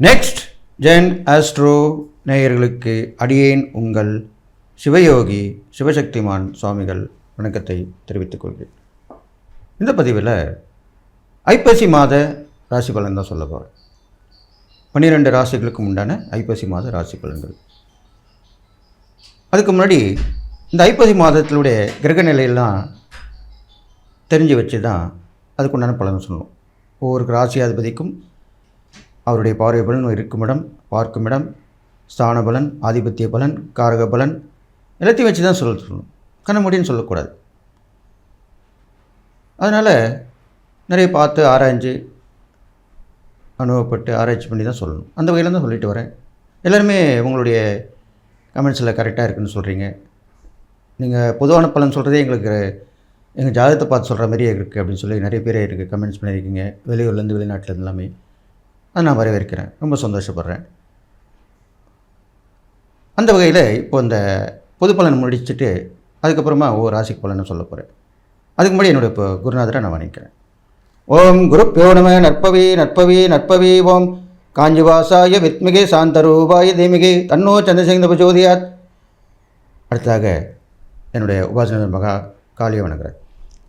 Next gen astro நேயர்களுக்கு அடியேன் உங்கள் சிவயோகி சிவசக்திமான் சுவாமிகள் வணக்கத்தை தெரிவித்துக் கொள்கிறேன் இந்த பதிவில் ஐப்பசி மாத ராசி பலன் தான் சொல்ல போகிறேன் பன்னிரெண்டு ராசிகளுக்கு உண்டான ஐப்பசி மாத ராசி பலன்கள் அதுக்கு முன்னாடி இந்த ஐப்பசி மாதத்தினுடைய கிரக நிலையெல்லாம் தெரிஞ்சு வச்சு தான் அதுக்குண்டான பலன் சொல்லணும் ஒவ்வொரு ராசியாதிபதிக்கும் அவருடைய பார்வை பலன் இருக்கும் இடம் பார்க்கும் இடம் ஸ்தான பலன் ஆதிபத்திய பலன் காரக பலன் எல்லாத்தையும் வச்சு தான் சொல்ல சொல்லணும். கண்ணமுடின்னு சொல்லக்கூடாது. அதனால் நிறைய பார்த்து ஆராய்ஞ்சு அனுபவப்பட்டு ஆராய்ச்சி பண்ணி தான் சொல்லணும். அந்த வகையில் தான் சொல்லிட்டு வரேன். எல்லாருமே உங்களுடைய கமெண்ட்ஸில் கரெக்டாக இருக்குன்னு சொல்கிறீங்க நீங்கள் பொதுவான பலன் சொல்கிறதே எங்களுக்கு எங்கள் ஜாதகத்தை பார்த்து சொல்கிற மாதிரியே இருக்குது அப்படின்னு சொல்லி நிறைய பேர் இருக்குது கமெண்ட்ஸ் பண்ணியிருக்கீங்க. வெளியூர்லேருந்து வெளிநாட்டிலேருந்து எல்லாமே. அதை நான் வரவேற்கிறேன். ரொம்ப சந்தோஷப்படுறேன். அந்த வகையில் இப்போ இந்த பொது பலன் முடிச்சுட்டு அதுக்கப்புறமா ஒவ்வொரு ராசிக்கு பலன்னு சொல்ல போகிறேன் அதுக்கு முன்னாடி என்னுடைய இப்போ குருநாதரை நான் வணங்கிக்கிறேன் ஓம் குரு நம நற்பவி நற்பவி நற்பவி ஓம் காஞ்சிவாசாய வித்மிகே சாந்தரூபாய தேமிகே தன்னோ சந்திரசேகர பிரஜோதியாத் அடுத்ததாக என்னுடைய உபாசனர் மகா காளியை வணங்குறேன்.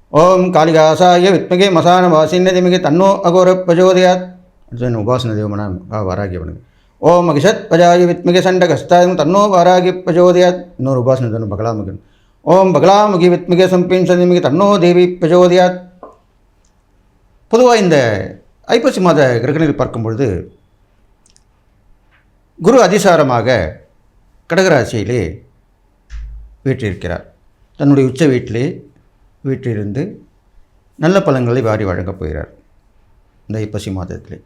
ஓம் காளிகாசாய வித்மிகே மசான வாசின்ன தேமிகே தன்னோ அகோர பிரஜோதியாத் உபாசன தேவமனா வாராகி பண்ணுங்க வணங்கு ஓம் மகிஷத் பஜாய வித்மிக சண்டகஸ்தாயம் தன்னோ வாராகி பிரஜோதியாத் இன்னொரு உபாசன தேவன் பகலாமுகன் ஓம் பகலாமுகி வித்மிகே சம்பின் சந்திமிகே தன்னோ தேவி பிரஜோதியாத் பொதுவாக இந்த ஐப்பசி மாத கிரகணில் பார்க்கும் பொழுது குரு அதிசாரமாக கடகராசியிலே வீற்றிருக்கிறார் தன்னுடைய உச்ச வீட்டிலே வீற்றிருந்து நல்ல பழங்களை வாரி வழங்கப் போகிறார் இந்த ஐப்பசி மாதத்திலே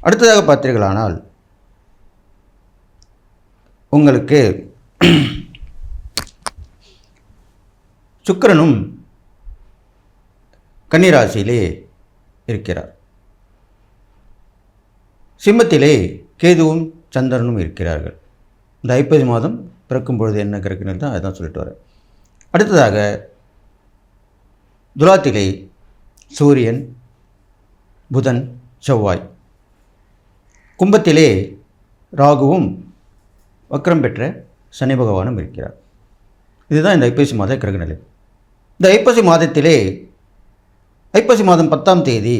அடுத்ததாக பார்த்தீர்களானால் உங்களுக்கு சுக்கரனும் கன்னிராசியிலே இருக்கிறார். சிம்மத்திலே கேதுவும் சந்திரனும் இருக்கிறார்கள். இந்த ஐப்பது மாதம் பிறக்கும் பொழுது என்ன கிரகங்கள் தான்? அதான் சொல்லிட்டு வரேன். அடுத்ததாக துலாத்திலே சூரியன் புதன் செவ்வாய். கும்பத்திலே ராகுவும் வக்ரம் பெற்ற சனி பகவானும் இருக்கிறார். இதுதான் இந்த ஐப்பசி மாத கிரகநிலை இந்த ஐப்பசி மாதத்திலே ஐப்பசி மாதம் பத்தாம் தேதி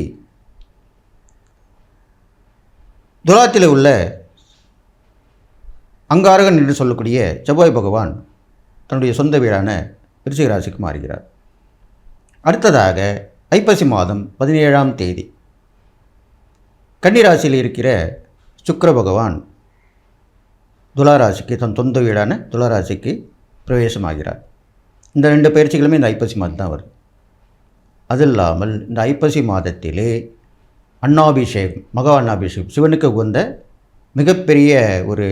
துலாத்தில் உள்ள அங்காரகன் என்று சொல்லக்கூடிய செவ்வாய் பகவான் தன்னுடைய சொந்த வீடான விருச்சிகராசிக்கு மாறுகிறார். அடுத்ததாக ஐப்பசி மாதம் பதினேழாம் தேதி கன்னிராசியில் இருக்கிற சுக்கர பகவான் துளாராசிக்கு தன் தொந்த வீடான துளாராசிக்கு பிரவேசமாகிறார். இந்த ரெண்டு பயிற்சிகளுமே இந்த ஐப்பசி மாதம் தான் வருது அது இல்லாமல் இந்த ஐப்பசி மாதத்திலே அன்னாபிஷேகம் மகா அன்னாபிஷேகம் சிவனுக்கு உகந்த மிகப்பெரிய ஒரு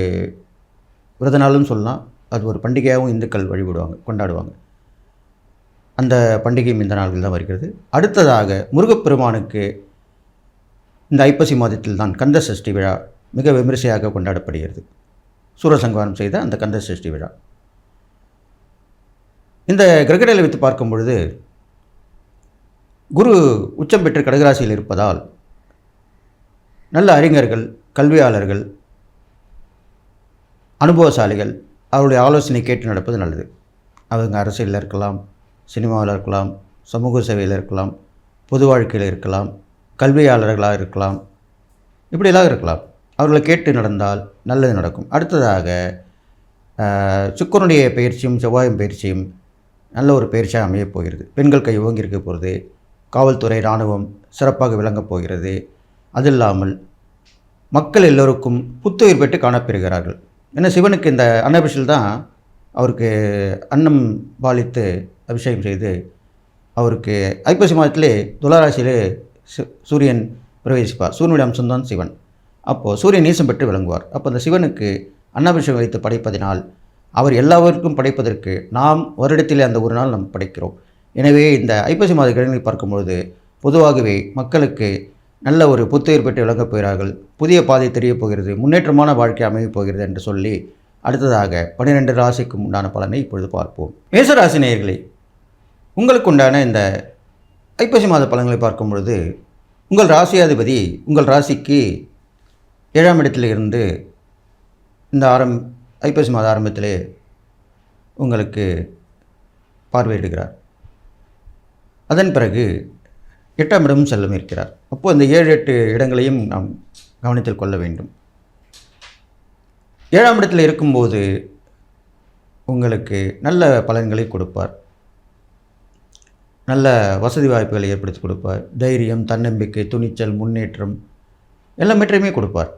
விரத நாள்னு சொல்லலாம். அது ஒரு பண்டிகையாகவும் இந்துக்கள் வழிபடுவாங்க கொண்டாடுவாங்க. அந்த பண்டிகையும் இந்த நாள்கள் தான் வருகிறது. அடுத்ததாக முருகப்பெருமானுக்கு இந்த ஐப்பசி மாதத்தில் தான் கந்த சஷ்டி விழா மிக விமரிசையாக கொண்டாடப்படுகிறது. சூரசங்காரம் செய்த அந்த கந்த சஷ்டி விழா. இந்த கிரகடலை வைத்து பார்க்கும் பொழுது குரு உச்சம் பெற்று கடகராசியில் இருப்பதால் நல்ல அறிஞர்கள் கல்வியாளர்கள் அனுபவசாலிகள் அவருடைய ஆலோசனை கேட்டு நடப்பது நல்லது. அவங்க அரசியலில் இருக்கலாம் சினிமாவில் இருக்கலாம் சமூக சேவையில் இருக்கலாம் பொது வாழ்க்கையில் இருக்கலாம் கல்வியாளர்களாக இருக்கலாம் இப்படியெல்லாம் இருக்கலாம். அவர்களை கேட்டு நடந்தால் நல்லது நடக்கும். அடுத்ததாக சுக்கரனுடைய பயிற்சியும் செவ்வாயும் பயிற்சியும் நல்ல ஒரு பயிற்சியாக அமையப் போகிறது. பெண்கள் கை ஓங்கியிருக்க போகிறது. காவல்துறை இராணுவம் சிறப்பாக விளங்கப் போகிறது. அது இல்லாமல் மக்கள் எல்லோருக்கும் புத்துயிர் பெற்று காணப்பெறுகிறார்கள். ஏன்னா சிவனுக்கு இந்த அன்னபிஷில் தான் அவருக்கு அன்னம் பாலித்து அபிஷேகம் செய்து அவருக்கு ஐப்பசி மாதத்திலே துளாராசியிலே சூரியன் பிரவேசிப்பார். சூரியனுடைய அம்சம்தான் சிவன். அப்போது சூரியன் நீசம் பெற்று விளங்குவார். அப்போ அந்த சிவனுக்கு அன்னாபிஷேகம் வைத்து படைப்பதினால் அவர் எல்லாவருக்கும் படைப்பதற்கு நாம் வருடத்தில் அந்த ஒரு நாள் நாம் படைக்கிறோம். எனவே இந்த ஐப்பசி மாத கிழமை பார்க்கும்பொழுது பொதுவாகவே மக்களுக்கு நல்ல ஒரு புத்துயிர் பெற்று விளங்கப் போகிறார்கள். புதிய பாதை தெரியப் போகிறது. முன்னேற்றமான வாழ்க்கை அமையப் போகிறது என்று சொல்லி அடுத்ததாக பன்னிரெண்டு ராசிக்கு உண்டான பலனை இப்பொழுது பார்ப்போம். மேசராசி நேயர்களே உங்களுக்கு உண்டான இந்த ஐப்பசி மாத பலன்களை பார்க்கும் பொழுது உங்கள் ராசியாதிபதி உங்கள் ராசிக்கு ஏழாம் இடத்துல இருந்து இந்த ஆரம் ஐப்பசி மாத ஆரம்பத்திலே உங்களுக்கு பார்வையிடுகிறார். அதன் பிறகு எட்டாம் இடமும் செல்லும் இருக்கிறார் அப்போது இந்த ஏழு எட்டு இடங்களையும் நாம் கவனத்தில் கொள்ள வேண்டும். ஏழாம் இடத்தில் இருக்கும்போது உங்களுக்கு நல்ல பலன்களை கொடுப்பார். நல்ல வசதி வாய்ப்புகளை ஏற்படுத்தி கொடுப்பார். தைரியம் தன்னம்பிக்கை துணிச்சல் முன்னேற்றம் எல்லாமேற்றையுமே கொடுப்பார்.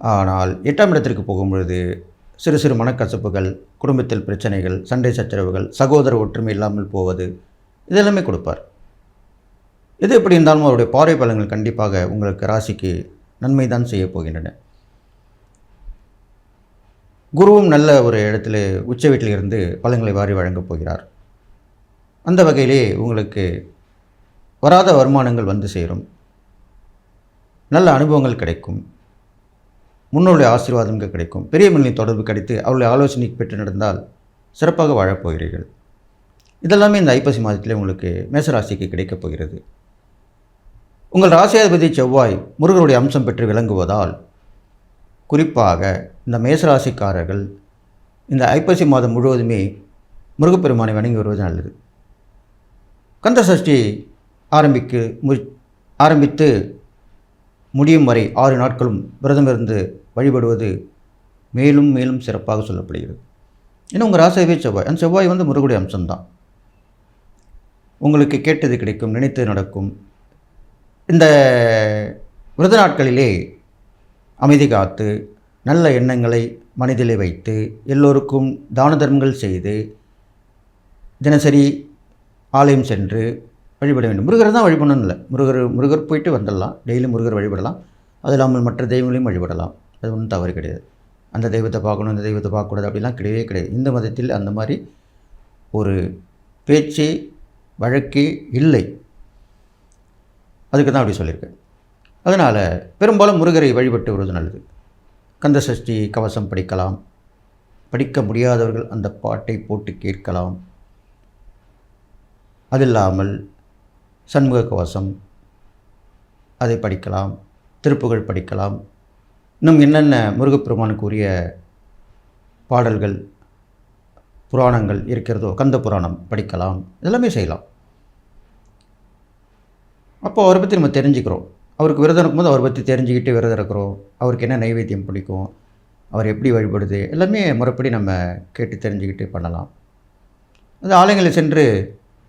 ஆனால் எட்டாம் இடத்திற்கு போகும்பொழுது சிறு சிறு மனக்கசப்புகள் குடும்பத்தில் பிரச்சனைகள் சண்டை சச்சரவுகள் சகோதர ஒற்றுமை இல்லாமல் போவது இதெல்லாமே கொடுப்பார். எது எப்படி இருந்தாலும் அவருடைய பார்வை பலன்கள் கண்டிப்பாக உங்களுக்கு ராசிக்கு நன்மை தான் செய்ய போகின்றன. குருவும் நல்ல ஒரு இடத்துல உச்ச வீட்டில் இருந்து பலன்களை வாரி வழங்கப் போகிறார். அந்த வகையிலே உங்களுக்கு வராத வருமானங்கள் வந்து சேரும். நல்ல அனுபவங்கள் கிடைக்கும். முன்னோருடைய ஆசீர்வாதம் கிடைக்கும். பெரிய மனிதனின் தொடர்பு கிடைத்து அவருடைய ஆலோசனை பெற்று நடந்தால் சிறப்பாக வாழப்போகிறீர்கள் இதெல்லாமே இந்த ஐப்பசி மாதத்தில் உங்களுக்கு மேசராசிக்கு கிடைக்கப் போகிறது. உங்கள் ராசியாதிபதி செவ்வாய் முருகருடைய அம்சம் பெற்று விளங்குவதால் குறிப்பாக இந்த மேசராசிக்காரர்கள் இந்த ஐப்பசி மாதம் முழுவதுமே முருகப்பெருமானை வணங்கி வருவது நல்லது. கந்த சஷ்டி ஆரம்பிக்கு மு ஆரம்பித்து முடியும் வரை ஆறு நாட்களும் விரதமிருந்து வழிபடுவது மேலும் மேலும் சிறப்பாக சொல்லப்படுகிறது. ஏன்னா உங்கள் ராசியாவே செவ்வாய். அந்த செவ்வாய் வந்து முருகுடைய அம்சம்தான். உங்களுக்கு கேட்டது கிடைக்கும் நினைத்தது நடக்கும். இந்த விரத நாட்களிலே அமைதி காத்து நல்ல எண்ணங்களை மனதிலே வைத்து எல்லோருக்கும் தான தர்மங்கள் செய்து தினசரி ஆலயம் சென்று வழிபட வேண்டும். முருகரை தான் வழிபடணும் இல்லை. முருகர் முருகர் போயிட்டு வந்துடலாம். டெய்லி முருகர் வழிபடலாம். அது இல்லாமல் மற்ற தெய்வங்களையும் வழிபடலாம். அது ஒன்றும் தவறு கிடையாது. அந்த தெய்வத்தை பார்க்கணும் இந்த தெய்வத்தை பார்க்கக்கூடாது அப்படிலாம் கிடையவே கிடையாது. இந்த மதத்தில் அந்த மாதிரி ஒரு பேச்சு வழக்கே இல்லை. அதுக்கு தான் அப்படி சொல்லியிருக்கேன். அதனால் பெரும்பாலும் முருகரை வழிபட்டு வருவது நல்லது. கந்த சஷ்டி கவசம் படிக்கலாம். படிக்க முடியாதவர்கள் அந்த பாட்டை போட்டு கேட்கலாம். அது இல்லாமல் சண்முக கவசம் அதை படிக்கலாம் திருப்புகழ் படிக்கலாம். இன்னும் என்னென்ன முருகப்பெருமானுக்கு உரிய பாடல்கள் புராணங்கள் இருக்கிறதோ கந்த புராணம் படிக்கலாம் இதெல்லாமே செய்யலாம். அப்போ அவரை பற்றி நம்ம தெரிஞ்சுக்கிறோம். அவருக்கு விரதம் இருக்கும்போது அவரை பற்றி தெரிஞ்சுக்கிட்டு விரதம் இருக்கிறோம். அவருக்கு என்ன நைவேத்தியம் பிடிக்கும் அவர் எப்படி வழிபடுது எல்லாமே முறைப்படி நம்ம கேட்டு தெரிஞ்சுக்கிட்டு பண்ணலாம். அது ஆலயங்களில் சென்று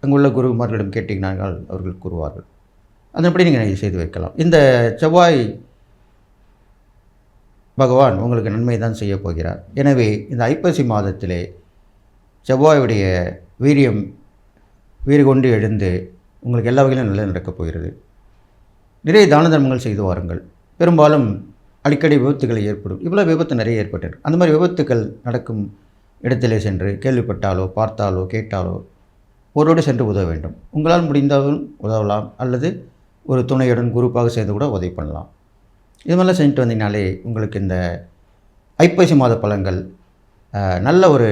அங்குள்ள குருமார்களிடம் கேட்டீங்கனால் அவர்கள் கூறுவார்கள். அதன்படி நீங்கள் செய்து வைக்கலாம். இந்த செவ்வாய் பகவான் உங்களுக்கு நன்மை தான் செய்ய போகிறார். எனவே இந்த ஐப்பசி மாதத்திலே செவ்வாயுடைய வீரியம் வீறு கொண்டு எழுந்து உங்களுக்கு எல்லா வகையிலும் நல்லது நடக்கப் போகிறது. நிறைய தான தர்மங்கள் செய்து வாருங்கள். பெரும்பாலும் அடிக்கடி விபத்துகள் ஏற்படும். இவ்வளோ விபத்து நிறைய ஏற்பட்டிருக்கு. அந்த மாதிரி விபத்துக்கள் நடக்கும் இடத்திலே சென்று கேள்விப்பட்டாலோ பார்த்தாலோ கேட்டாலோ ஒருவரோடு சென்று உதவ வேண்டும். உங்களால் முடிந்தாலும் உதவலாம். அல்லது ஒரு துணையுடன் குரூப்பாக சேர்ந்து கூட உதவி பண்ணலாம். இது மாதிரிலாம் செஞ்சுட்டு வந்தீங்கனாலே உங்களுக்கு இந்த ஐப்பசி மாத பழங்கள் நல்ல ஒரு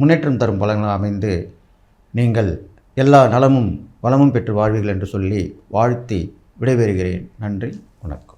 முன்னேற்றம் தரும் பழங்களாக அமைந்து நீங்கள் எல்லா நலமும் வளமும் பெற்று வாழ்வீர்கள் என்று சொல்லி வாழ்த்தி விடைபெறுகிறேன். நன்றி வணக்கம்.